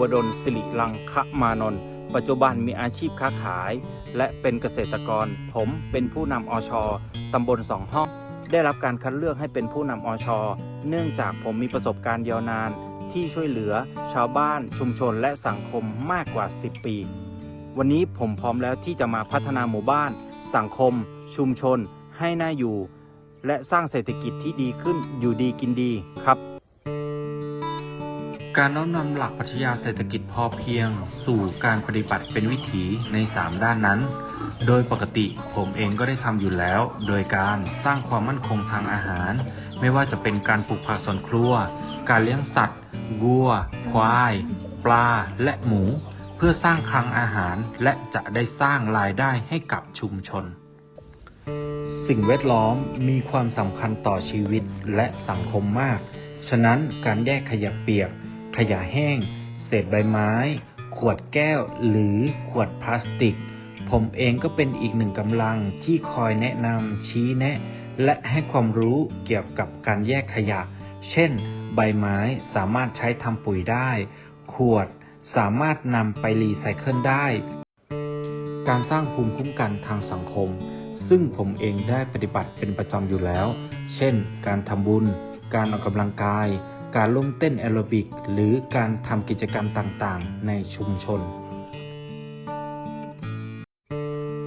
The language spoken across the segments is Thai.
วดลังคะมานนท์ปัจจุบันมีอาชีพค้าขาย และเป็นเกษตรกร ผมเป็นผู้นำอชตำบลสองห้อง ได้รับการคัดเลือกให้เป็นผู้นำอชเนื่องจากผมมีประสบการณ์ยาวนาน ที่ช่วยเหลือชาวบ้านชุมชนและสังคมมากกว่า 10 ปี วันนี้ผมพร้อมแล้วที่จะมาพัฒนาหมู่บ้าน สังคม ชุมชน ให้น่าอยู่ และสร้างเศรษฐกิจที่ดีขึ้นอยู่ดีกินดีครับ การน้อมนำหลักปรัชญาเศรษฐกิจพอเพียง สู่การปฏิบัติเป็นวิถีใน 3 ด้านนั้น โดยปกติผมเองก็ได้ทำอยู่แล้ว โดยการสร้างความมั่นคงทางอาหาร ไม่ว่าจะเป็นการปลูกผักสวนครัว การเลี้ยงสัตว์วัว ควาย ปลา และหมู เพื่อสร้างคลังอาหารและจะได้สร้างรายได้ให้กับชุมชน สิ่งแวดล้อมมีความสำคัญต่อชีวิตและสังคมมาก ฉะนั้นการแยกขยะเปียก ขยะแห้ง เศษใบไม้ ขวดแก้ว หรือขวดพลาสติก ผมเองก็เป็นอีกหนึ่งกำลังที่คอยแนะนำชี้แนะ และให้ความรู้เกี่ยวกับการแยกขยะ เช่น ใบไม้สามารถใช้ทำปุ๋ยได้ ขวดสามารถนำไปรีไซเคิลได้ การสร้างภูมิคุ้มกันทางสังคม ซึ่งผมเองได้ปฏิบัติเป็นประจำอยู่แล้ว เช่น การทำบุญ การออกกำลังกาย การล่มเต้นแอโรบิก หรือการทำกิจกรรมต่างๆ ในชุมชน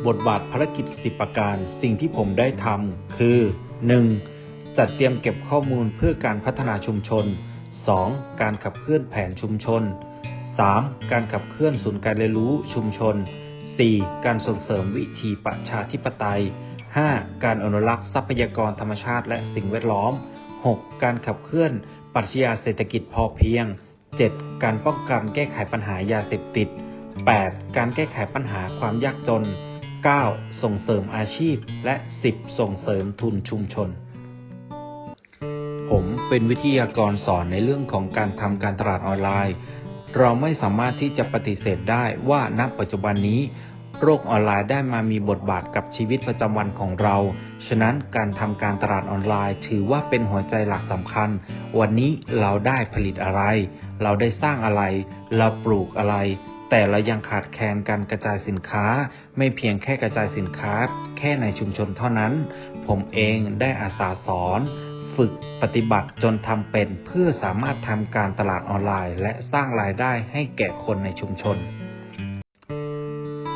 บทบาทภารกิจ10ประการสิ่งที่ผมได้ทำคือ 1. จัดเตรียมเก็บข้อมูลเพื่อการพัฒนาชุมชน 2. การขับเคลื่อนแผนชุมชน 3. การขับเคลื่อนศูนย์การเรียนรู้ชุมชน 4. การส่งเสริมวิธีประชาธิปไตย 5. การอนุรักษ์ทรัพยากรธรรมชาติและสิ่งแวดล้อม 6. การขับเคลื่อน ปรัชญาเศรษฐกิจพอเพียง 7. การป้องกันแก้ไขปัญหายาเสพติด 8. การแก้ไขปัญหาความยากจน 9. ส่งเสริมอาชีพ และ 10. ส่งเสริมทุนชุมชน ผมเป็นวิทยากรสอนในเรื่องของการทำการตลาดออนไลน์ เราไม่สามารถที่จะปฏิเสธได้ว่าณปัจจุบันนี้ โรคออนไลน์ได้มามีบทบาทกับชีวิตประจำวันของเรา ฉะนั้นการทำการตลาดออนไลน์ ถือว่าเป็นหัวใจหลักสำคัญ วันนี้เราได้ผลิตอะไร เราได้สร้างอะไร เราปลูกอะไร แต่เรายังขาดแคลนการกระจายสินค้า ไม่เพียงแค่กระจายสินค้า แค่ในชุมชนเท่านั้น ผมเองได้อาสาสอน ฝึกปฏิบัติจนทำเป็นเพื่อสามารถทำการตลาดออนไลน์ และสร้างรายได้ให้แก่คนในชุมชน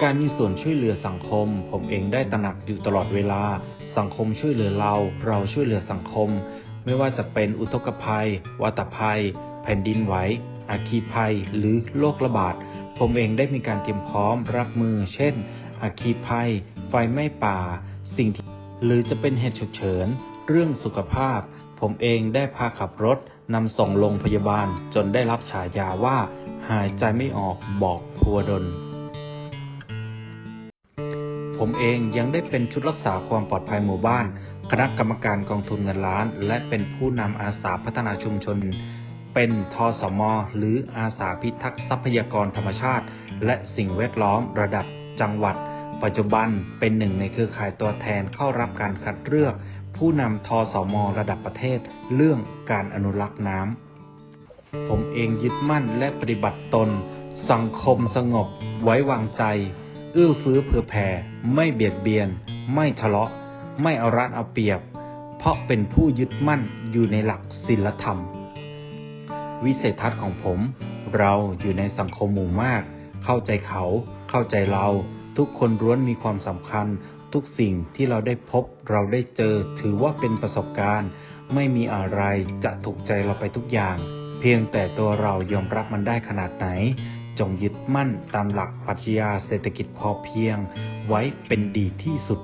การมีส่วนช่วยเหลือสังคม ผมเองได้ตระหนักอยู่ตลอดเวลา สังคมช่วยเหลือเรา เราช่วยเหลือสังคม ไม่ว่าจะเป็นอุทกภัย วัตภัย แผ่นดินไหว อาคีภัย หรือโรคระบาด ผมเองได้มีการเตรียมพร้อมรับมือ เช่น อาคีภัย ไฟไหม้ป่า สิ่งที่หรือจะเป็นเหตุฉุกเฉิน เรื่องสุขภาพ ผมเองได้พาขับรถนำส่งโรงพยาบาลจนได้รับฉายาว่า หายใจไม่ออกบอกพัวดน ผมเองยังได้เป็นชุดรักษาความปลอดภัยหมู่บ้าน คณะกรรมการกองทุนเงินล้าน และเป็นผู้นำอาสาพัฒนาชุมชน เป็นทสม หรืออาสาพิทักษ์ทรัพยากรธรรมชาติ และสิ่งแวดล้อมระดับจังหวัด ปัจจุบันเป็นหนึ่งในเครือข่ายตัวแทนเข้ารับการคัดเลือก ผู้นำทสม ระดับประเทศ เรื่องการอนุรักษ์น้ำผมเองยึดมั่นและปฏิบัติตน สังคมสงบ ไว้วางใจ เอื้อเฟื้อเผื่อแผ่ ไม่เบียดเบียน ไม่ทะเลาะ ไม่เอารัดเอาเปรียบ เพราะเป็นผู้ยึดมั่นอยู่ในหลักศีลธรรม วิสัยทัศน์ของผม เราอยู่ในสังคมหมู่มาก เข้าใจเขา เข้าใจเรา ทุกคนล้วนมีความสำคัญ ทุกสิ่งที่เราได้พบ เราได้เจอ ถือว่าเป็นประสบการณ์ ไม่มีอะไรจะถูกใจเราไปทุกอย่าง เพียงแต่ตัวเรายอมรับมันได้ขนาดไหน จงยึดมั่นตามหลักปรัชญาเศรษฐกิจพอเพียง ไว้เป็นดีที่สุด